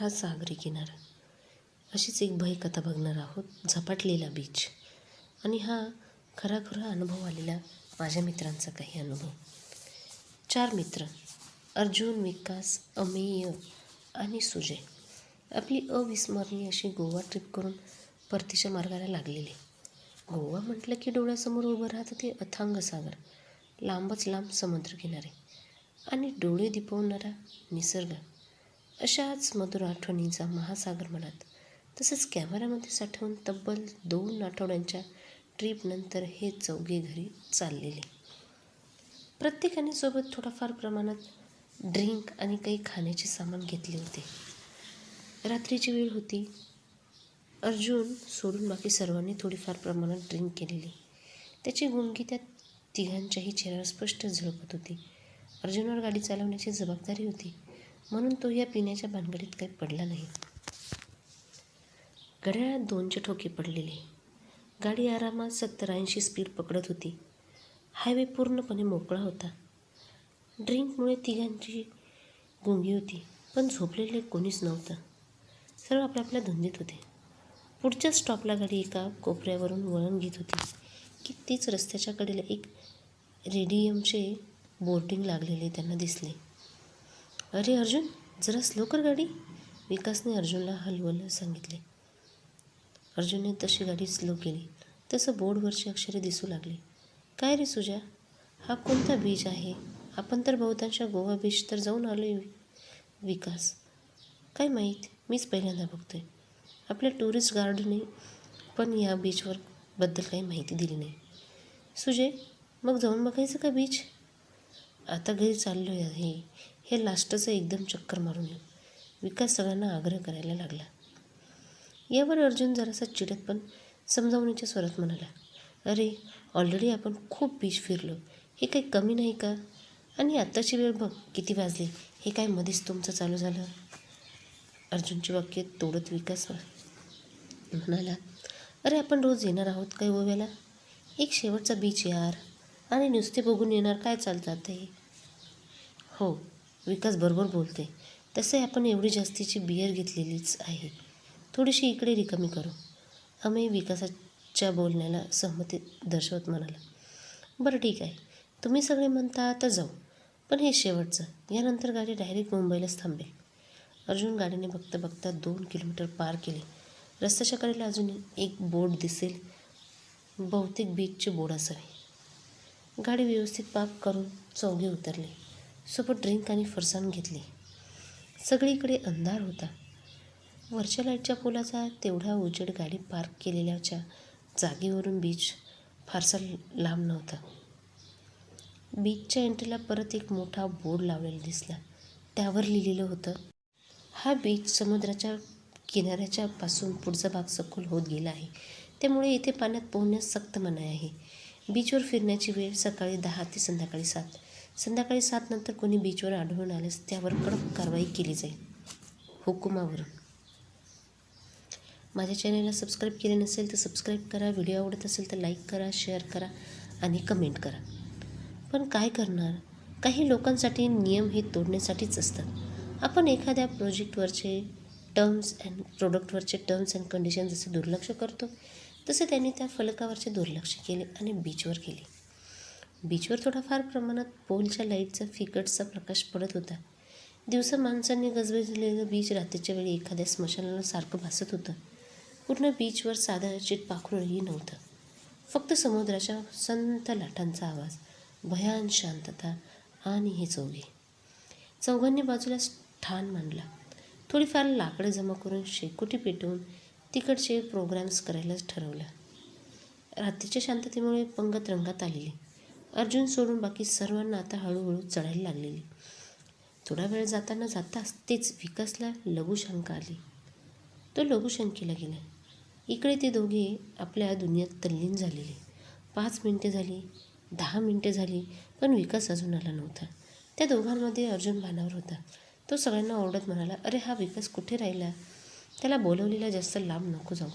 हा सागरी किनारा. अशीच एक भय कथा बघणार आहोत झपाटलेला बीच आणि हा खराखुरा अनुभव आलेला माझ्या मित्रांचा काही अनुभव. चार मित्र अर्जुन विकास अमेय आणि सुजय. आपली अविस्मरणीय अशी गोवा ट्रिप करून परतीच्या मार्गाला लागलेली. गोवा म्हटलं की डोळ्यासमोर उभं राहतं ते अथांग सागर लांबच लांब समुद्रकिनारे आणि डोळे दिपवणारा निसर्ग. अशाच मधुर आठवणींचा महासागर मनात तसंच कॅमेऱ्यामध्ये साठवून तब्बल दोन आठवड्यांच्या ट्रीपनंतर हे चौघे घरी चाललेले. प्रत्येकाने सोबत थोडाफार प्रमाणात ड्रिंक आणि काही खाण्याचे सामान घेतले होते. रात्रीची वेळ होती. अर्जुन सोडून बाकी सर्वांनी थोडीफार प्रमाणात ड्रिंक केलेली. त्याची गुंगी त्या तिघांच्याही चेहऱ्यावर स्पष्ट झळकत होती. अर्जुनवर गाडी चालवण्याची जबाबदारी होती. म्हणून तो या पिण्याच्या भानगडीत काही पडला नाही. घड्याळात दोनचे ठोके पडलेले. गाडी आरामात सत्तर ऐंशी स्पीड पकडत होती. हायवे पूर्णपणे मोकळा होता. ड्रिंकमुळे तिघांची गुंगी होती पण झोपलेले कोणीच नव्हतं. सर्व आपल्या आपल्या धुंदीत होते. पुढच्या स्टॉपला गाडी एका कोपऱ्यावरून वळण घेत होती. की तीच रस्त्याच्या कडेला एक रेडियमचे बोर्डिंग लागलेले त्यांना दिसले. अरे अर्जुन जरा स्लो कर गाडी. विकासने अर्जुनला हलवलं सांगितले. अर्जुनने तशी गाडी स्लो केली. तसं बोर्डवरची अक्षरे दिसू लागली. काय रे सुजा? हा कोणता बीच आहे? आपण तर बहुतांश गोवा बीच तर जाऊन आलो आहे विकास काय माहीत? मीच पहिल्यांदा बघतोय. आपल्या टुरिस्ट गार्डने पण या बीचवर बद्दल काही माहिती दिली नाही. सुजय मग जाऊन बघायचं का बीच आता घरी चाललो आहे. हे लास्टचं एकदम चक्कर मारून येऊ विकास सगळ्यांना आग्रह करायला लागला. यावर अर्जुन जरासा चिडत पण समजावण्याच्या स्वरात म्हणाला अरे ऑलरेडी आपण खूप बीच फिरलो. हे काही कमी नाही का? आणि आत्ताची वेळ बघ किती वाजली. हे काय मध्येच तुमचं चालू झालं? अर्जुनची वाक्य तोडत विकास म्हणाला अरे आपण रोज येणार आहोत काय गोव्याला एक शेवटचा बीच यार. आणि नुसते बघून येणार काय चालतात ते? हो विकास बरोबर बोलते. तसे आपण एवढी जास्तीची बियर घेतलेलीच आहे. थोडीशी इकडे रिकामी करू. आम्ही विकासाच्या बोलण्याला सहमती दर्शवत म्हणाला बरं ठीक आहे. तुम्ही सगळे म्हणता तर जाऊ. पण हे शेवटचं. यानंतर गाडी डायरेक्ट मुंबईलाच थांबेल. अर्जुन गाडीने बघता बघता दोन किलोमीटर पार केले. रस्त्याच्या कडेला अजून एक बोर्ड दिसेल. बहुतेक बीचचे बोर्ड असावे. गाडी व्यवस्थित पार्क करून चौघे उतरले. सोबत ड्रिंक आणि फरसाण घेतली. सगळीकडे अंधार होता. वरच्या लाईटच्या पोलाचा तेवढा उजेड गाडी पार्क केलेल्याच्या जागेवरून बीच फारसा लांब नव्हता. बीचच्या एंट्रीला परत एक मोठा बोर्ड लावलेला दिसला. त्यावर लिहिलेलं होतं हा बीच समुद्राच्या किनाऱ्याच्या पासून पुढचा भाग सखोल होत गेला आहे. त्यामुळे इथे पाण्यात पोहण्यास सक्त मनाई आहे. बीचवर फिरण्याची वेळ सकाळी दहा ते संध्याकाळी सात. संध्याकाळी सात नंतर कोणी बीचवर आढळून आल्यास त्यावर कडक कारवाई केली जाईल. हुकुमावरून. माझ्या चॅनलला सबस्क्राईब केले नसेल तर सबस्क्राईब करा. व्हिडिओ आवडत असेल तर लाईक करा शेअर करा आणि कमेंट करा. पण काय करणार? काही लोकांसाठी नियम हे तोडण्यासाठीच असतात. आपण एखाद्या प्रोजेक्टवरचे टर्म्स अँड प्रोडक्टवरचे टर्म्स अँड कंडिशन जसे दुर्लक्ष करतो तसे त्यांनी त्या फलकावरचे दुर्लक्ष केले आणि बीचवर केले. बीचवर थोडाफार प्रमाणात पोलच्या लाईटचा फिकटचा प्रकाश पडत होता. दिवसा माणसांनी गजबजलेलं बीच रात्रीच्या वेळी एखाद्या स्मशानाला सारखं भासत होतं. पूर्ण बीचवर साधं चिटपाखरूही नव्हतं. फक्त समुद्राच्या संत लाटांचा आवाज भयान शांतता आणि हे चौघे. चौघांनी बाजूला ठाण मांडला. थोडीफार लाकडं जमा करून शेकोटी पेटवून तिकडचे प्रोग्राम्स करायलाच ठरवलं. रात्रीच्या शांततेमुळे पंगत रंगात आलेली. अर्जुन सोडून बाकी सर्वांना आता हळूहळू चढायला लागलेली. थोडा वेळ जाताना जाताच तेच विकासला लघुशंका आली. तो लघुशंकेला गेला. इकडे ते दोघे आपल्या दुनियात तल्लीन झालेले. पाच मिनटे झाली दहा मिनटे झाली पण विकास अजून आला नव्हता. त्या दोघांमध्ये अर्जुन भानावर होता. तो सगळ्यांना ओरडत म्हणाला अरे हा विकास कुठे राहिला? त्याला बोलवलेला जास्त लांब नको जाऊ.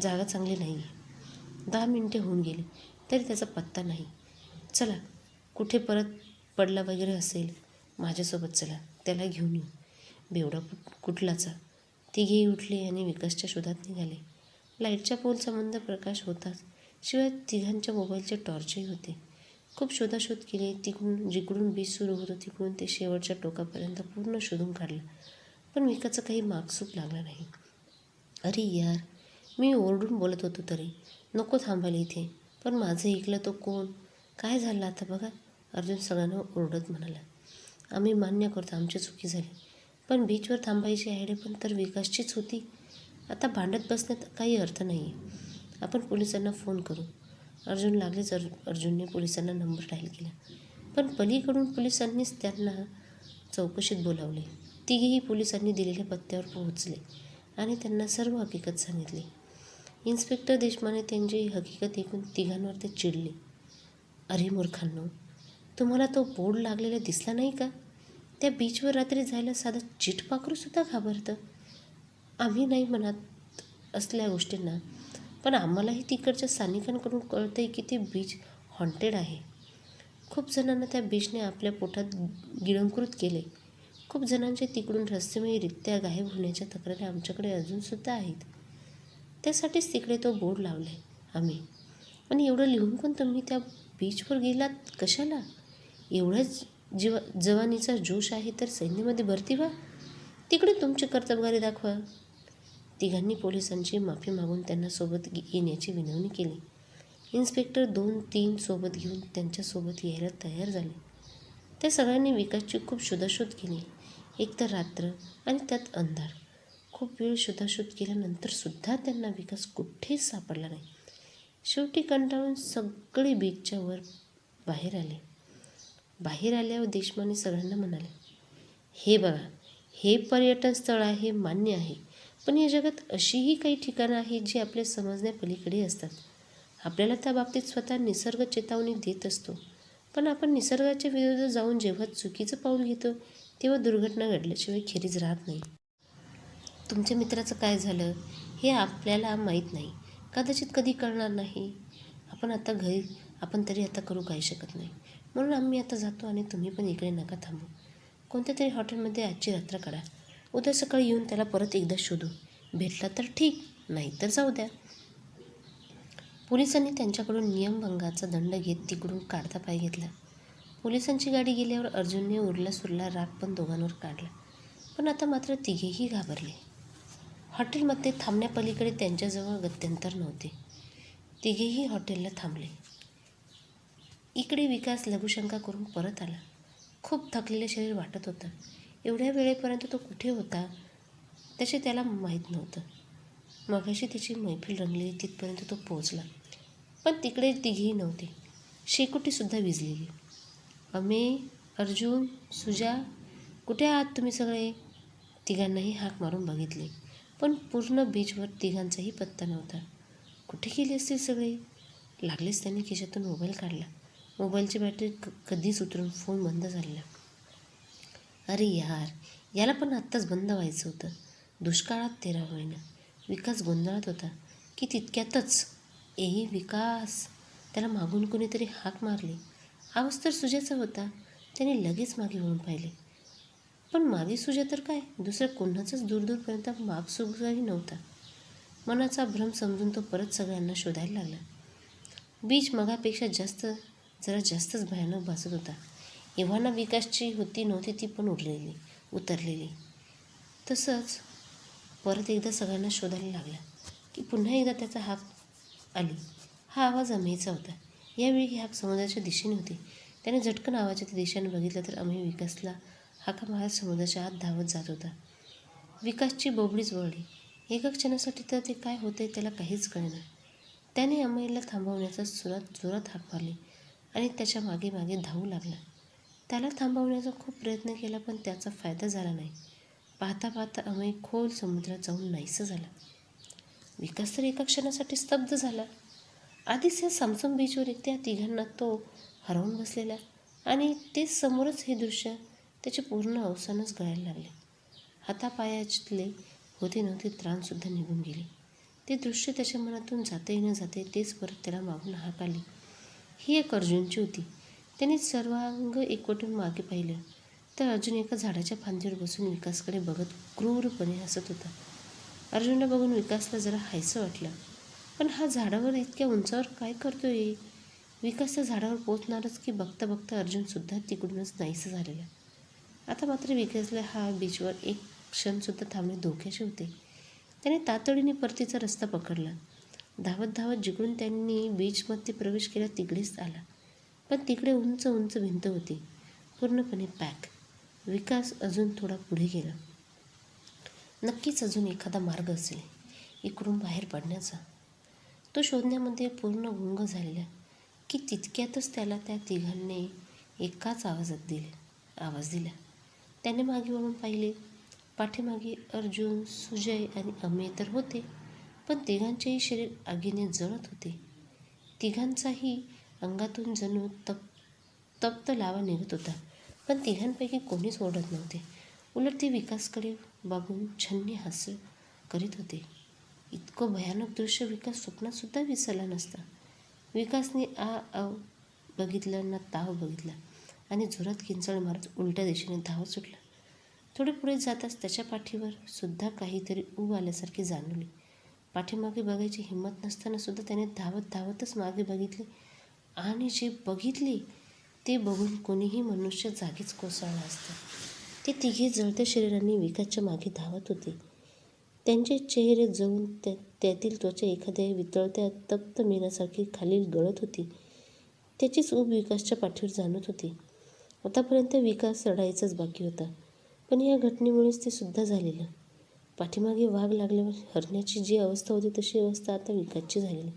जागा चांगली नाही आहे दहा मिनटे होऊन गेली तरी त्याचा पत्ता नाही. चला कुठे परत पडला वगैरे असेल माझ्यासोबत चला त्याला घेऊन येऊ बेवडा कुठलाचा? तिघेही उठले आणि विकासच्या शोधात निघाले. लाईटच्या पोलचा मंद प्रकाश होताच. शिवाय तिघांच्या मोबाईलचे टॉर्चही होते. खूप शोधाशोध केले तिकडून जिकडून बीज सुरू होतं तिकडून ते शेवटच्या टोकापर्यंत पूर्ण शोधून काढलं. पण विकाचं काही मागसूक लागला नाही. अरे यार मी ओरडून बोलत होतो तरी. नको थांबायला इथे. पण माझं ऐकलं तो कोण? काय झालं आता बघा? अर्जुन सगळ्यांना ओरडत म्हणाला आम्ही मान्य करतो आमची चुकी झाली. पण बीचवर थांबायची आयडिया पण तर विकासचीच होती. आता भांडत बसण्यात काही अर्थ नाही आहे आपण पोलिसांना फोन करू. अर्जुन लागलेच अर् अर्जुनने पोलिसांना नंबर डायल केला. पण पलीकडून पोलिसांनीच त्यांना चौकशीत बोलावले. तिघेही पोलिसांनी दिलेल्या पत्त्यावर पोहोचले आणि त्यांना सर्व हकीकत सांगितली. इन्स्पेक्टर देशमाने त्यांची हकीकत ऐकून तिघांवर ते चिडले. अरे मूर्खांनो तुम्हाला तो बोर्ड लागलेला दिसला नाही का? त्या बीचवर रात्री जायला साधं चिटपाखरूसुद्धा घाबरतं. आम्ही नाही म्हणत असल्या गोष्टींना पण आम्हालाही तिकडच्या स्थानिकांकडून कळतं आहे की ते बीच हॉन्टेड आहे. खूप जणांना त्या बीचने आपल्या पोटात गिळंकृत केले. खूप जणांचे तिकडून रहस्यमयरित्या गायब होण्याच्या तक्रारी आमच्याकडे अजूनसुद्धा आहेत. त्यासाठीच तिकडे तो बोर्ड लावला आहे आम्ही. आणि एवढं लिहून पण तुम्ही त्या बीचवर गेलात? कशाला? एवढाच जीवा जवानीचा जोश आहे तर सैन्यामध्ये भरती व्हा. तिकडे तुमची कर्तबगारी दाखवा. तिघांनी पोलिसांची माफी मागून त्यांना सोबत येण्याची विनवणी केली. इन्स्पेक्टर दोन तीन सोबत घेऊन त्यांच्यासोबत यायला तयार झाले. त्या सगळ्यांनी विकासची खूप शोधाशोध केली. एक तर रात्र आणि त्यात अंधार. खूप वेळ शोधाशोध केल्यानंतरसुद्धा त्यांना विकास कुठेच सापडला नाही. शेवटी कंटाळून सगळे बीचच्या वर बाहेर आले. बाहेर आल्यावर देशमाने सगळ्यांना म्हणाले हे बघा हे पर्यटन स्थळ आहे मान्य आहे पण या जगात अशीही काही ठिकाणं आहेत जी आपल्या समजण्यापलीकडे असतात. आपल्याला त्या बाबतीत स्वतः निसर्ग चेतावणी देत असतो. पण आपण निसर्गाच्या विरुद्ध जाऊन जेव्हा चुकीचं पाऊल घेतो तेव्हा दुर्घटना घडल्याशिवाय खेरीज राहत नाही. तुमच्या मित्राचं काय झालं हे आपल्याला माहीत नाही. कदाचित कधी कळणार नाही. आपण आता घरी आपण तरी आता करू काही शकत नाही. म्हणून आम्ही आता जातो आणि तुम्ही पण इकडे नका थांबू. कोणत्या तरी हॉटेलमध्ये आजची रात्र काढा. उद्या सकाळी येऊन त्याला परत एकदा शोधू. भेटला तर ठीक नाही तर जाऊ द्या. पोलिसांनी त्यांच्याकडून नियमभंगाचा दंड घेत तिकडून काढता पाय घेतला. पोलिसांची गाडी गेल्यावर अर्जुनने उरला सुरला राग पण दोघांवर काढला. पण आता मात्र तिघेही घाबरले. हॉटेलमध्ये थांबण्यापलीकडे त्यांच्याजवळ गत्यंतर नव्हते. तिघेही हॉटेलला थांबले. इकडे विकास लघुशंका करून परत आला. खूप थकलेले शरीर वाटत होतं. एवढ्या वेळेपर्यंत तो कुठे होता त्याचे त्याला माहीत नव्हतं. मगाशी त्याची मैफिल रंगली तिथपर्यंत तो पोचला पण तिकडे तिघेही नव्हते. शेकोटीसुद्धा विजलेली. अमे अर्जुन सुजा कुठे आहात तुम्ही सगळे? तिघांनाही हाक मारून बघितले. पण पूर्ण बीचवर तिघांचाही पत्ता नव्हता. कुठे गेली असतील सगळे? लागलेच त्यांनी खिशातून मोबाईल काढला. मोबाईलची बॅटरी क कधीच उतरून फोन बंद झालेला अरे यार याला पण आत्ताच बंद व्हायचं होतं. दुष्काळात तेरा होईना विकास गोंधळात होता. की तितक्यातच. ए विकास. त्याला मागून कोणीतरी हाक मारली. आवाज तर सुजाचा होता. त्याने लगेच मागे वळून पाहिले. पण माझी सुजा तर काय? दुसऱ्या कोणाचाच दूरदूरपर्यंत मागसुगाही नव्हता. मनाचा भ्रम समजून तो परत सगळ्यांना शोधायला लागला. बीच मगापेक्षा जास्त जरा जास्तच भयानक भासत होता. एव्हाना विकासची होती नव्हती ती पण उरलेली उतरलेली. तसंच परत एकदा सगळ्यांना शोधायला लागला की पुन्हा एकदा त्याचा हाक आली. हा आवाज अमेचा होता. यावेळी ही हाक समुद्राच्या दिशेने होती. त्याने झटकन आवाजाच्या दिशेने बघितलं तर अमेय विकासला हाका मारत समुद्राच्या आत धावत जात होता. विकासची बोबडीच वळली एका क्षणासाठी तर ते काय होते त्याला काहीच कळेना. त्याने अमयला थांबवण्याचा सुरात जोरात हाक मारली आणि त्याच्यामागे मागे धावू लागला. त्याला थांबवण्याचा खूप प्रयत्न केला पण त्याचा फायदा झाला नाही. पाहता पाहता अमय खोल समुद्रात जाऊन नाहीसं झाला. विकास तर एका क्षणासाठी स्तब्ध झाला. आधीच या सामसम बीचवर त्या तिघांना तो हरवून बसलेला आणि ते समोरच हे दृश्य त्याचे पूर्ण अवसानच गळायला लागले. हातापायातले होते नव्हते त्राणसुद्धा निघून गेले. ते दृश्य त्याच्या मनातून जाते न जाते तेच परत त्याला मागून हाक आली. ही एक अर्जुनची होती. त्याने सर्वांग एकवटून मागे पाहिलं. तर अर्जुन एका झाडाच्या फांदीवर बसून विकासकडे बघत क्रूरपणे हसत होता. अर्जुनला बघून विकासला जरा हायसं वाटलं. पण हा झाडावर इतक्या उंचावर काय करतोय? विकास त्या झाडावर पोचणारच की बघता बघता अर्जुनसुद्धा तिकडूनच नाहीसं झालेला. आता मात्र विकासला हा बीचवर एक क्षणसुद्धा थांबणे धोक्याचे होते. त्याने तातडीने परतीचा रस्ता पकडला. धावत धावत जिकडून त्यांनी बीचमध्ये प्रवेश केला तिकडेच आला. पण तिकडे उंच उंच भिंत होती. पूर्णपणे पॅक. विकास अजून थोडा पुढे गेला. नक्कीच अजून एखादा मार्ग असेल इकडून बाहेर पडण्याचा. तो शोधण्यामध्ये पूर्ण गुंग झालेला की तितक्यातच त्याला त्या तिघांनी एकाच आवाजात दिले आवाज दिला. त्याने मागे वळून पाहिले. पाठीमागे अर्जुन सुजय आणि अमेय तर होते पण तिघांचेही शरीर आगीने जळत होते. तिघांचाही अंगातून जणू तप तप्त लावा निघत होता पण तिघांपैकी कोणीच ओढत नव्हते. उलट ते विकासकडे बघून छन्नी हास्य करीत होते. इतकं भयानक दृश्य विकास स्वप्नातसुद्धा विसरला नसता. विकासने आ अव बघितलं ना ताव बघितला. आणि जोरात किंचळ मारत उलट्या दिशेने धावत सुटला. थोडे पुढे जाताच त्याच्या पाठीवर सुद्धा काहीतरी ऊब आल्यासारखे जाणवली. पाठीमागे बघायची हिंमत नसतानासुद्धा त्याने धावत धावतच मागे बघितले. आणि जे बघितले ते बघून कोणीही मनुष्य जागीच कोसळला असतं. ते तिघे जळत्या शरीरांनी विकासच्या मागे धावत होते. त्यांचे चेहरे जळून त्या त्यातील त्वचा एखाद्या वितळत्या तप्त मेनासारखी खाली गळत होती. त्याचीच ऊब विकासच्या पाठीवर जाणवत होती. आतापर्यंत विकास रडायचाच बाकी होता. पण या घटनेमुळेच ते सुद्धा झालेलं. पाठीमागे वाघ लागल्यावर हरण्याची जी अवस्था होती तशी अवस्था आता विकासची झालेली.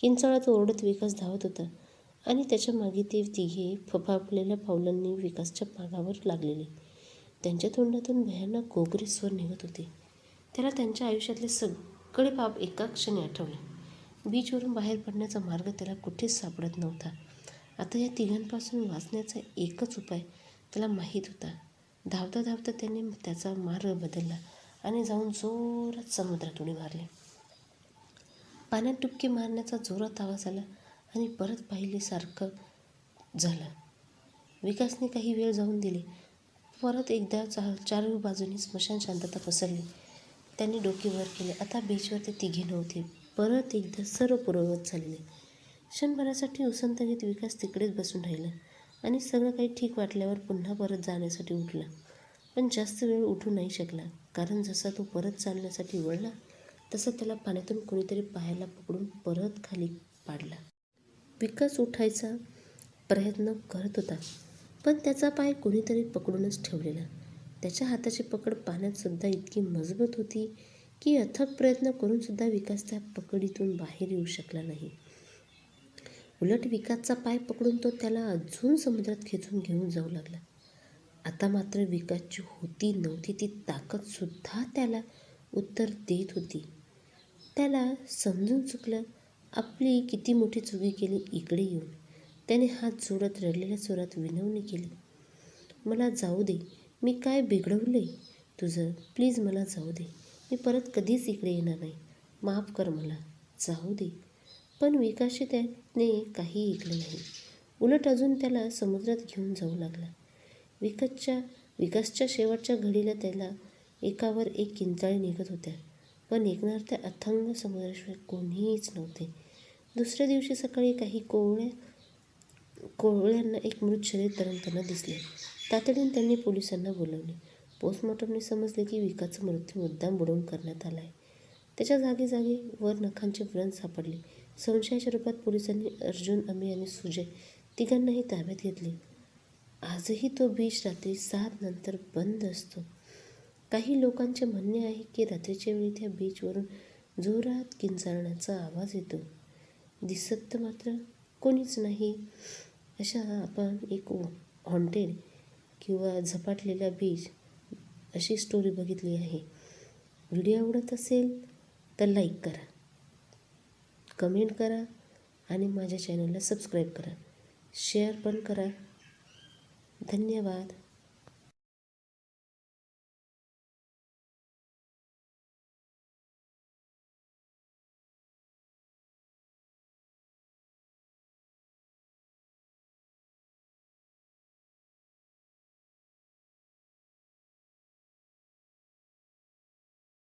किंचाळात ओरडत विकास धावत होता आणि त्याच्यामागे ते तिघे फफापलेल्या पावलांनी विकासच्या मागावर लागलेले. त्यांच्या तोंडातून भयानक गोगरे स्वर निघत होते. त्याला त्यांच्या आयुष्यातले सगळे पाप एका क्षणी आठवले. बीचवरून बाहेर पडण्याचा मार्ग त्याला कुठेच सापडत नव्हता. आता या तिघांपासून वाचण्याचा एकच उपाय त्याला माहीत होता. धावता धावता त्याने त्याचा मार्ग बदलला आणि जाऊन जोरात समुद्रात उडी मारली पाण्यात डुबकी मारण्याचा जोरात आवाज आला आणि परत पाहिलेसारखं झालं. विकासने काही वेळ जाऊन दिले. परत एकदा चार चारही बाजूनी स्मशान शांतता पसरली. त्यांनी डोके वर केले. आता बीचवर ते तिघे नव्हते. परत एकदा सर्व पूर्ववत झालेले. क्षणभरासाठी उसंत घेत विकास तिकडेच बसून राहिला आणि सगळं काही ठीक वाटल्यावर पुन्हा परत जाण्यासाठी उठला. पण जास्त वेळ उठू नाही शकला. कारण जसा तो परत चालण्यासाठी वळला तसा त्याला पाण्यातून कोणीतरी पायाला पकडून परत खाली पाडला. विकास उठायचा प्रयत्न करत होता पण त्याचा पाय कोणीतरी पकडूनच ठेवलेला. त्याच्या हाताची पकड पाण्यात सुद्धा इतकी मजबूत होती की अथक प्रयत्न करूनसुद्धा विकास त्या पकडीतून बाहेर येऊ शकला नाही. उलट विकासचा पाय पकडून तो त्याला अजून समुद्रात खेचून घेऊन जाऊ लागला. आता मात्र विकासची होती नव्हती ती ताकदसुद्धा त्याला उत्तर देत होती. त्याला समजून चुकलं आपली किती मोठी चुकी केली इकडे येऊन. त्याने हात जोडत रडलेल्या स्वरात विनवणी केली. मला जाऊ दे मी काय बिघडवलं आहे तुझं? प्लीज मला जाऊ दे. मी परत कधीच इकडे येणार नाही. माफ कर मला. जाऊ दे. पण विकासचे त्याने काही ऐकलं नाही. उलट अजून त्याला समुद्रात घेऊन जाऊ लागला. विकसच्या विकासच्या शेवटच्या घडीला त्याला एकावर एक किंचाळी निघत होत्या. पण ऐकणार त्या अथंग समुद्राशिवाय कोणीच नव्हते. दुसऱ्या दिवशी सकाळी काही कोवळ्या कोवळ्यांना एक मृत शरीर तरंगताना दिसले. तातडीने त्यांनी पोलिसांना बोलवले. पोस्टमॉर्टमने समजले की विकासचा मृत्यू मुद्दाम बुडवून करण्यात आला आहे त्याच्या जागी जागी वर नखांचे व्रण सापडले. संशयाच्या रूपात पोलिसांनी अर्जुन अमी आणि सुजय तिघांनाही ताब्यात घेतले. आजही तो बीच रात्री सात नंतर बंद असतो. काही लोकांचे म्हणणे आहे की रात्रीच्या वेळी त्या बीचवरून जोरात किंचाळण्याचा आवाज येतो. दिसत तर मात्र कोणीच नाही. अशा आपण एक हॉन्टेड किंवा झपाटलेला बीच अशी स्टोरी बघितली आहे. व्हिडिओ आवडत असेल तर लाईक करा. कमेंट करा आणि माझ्या चॅनलला सबस्क्राईब करा. शेअर पण करा. धन्यवाद.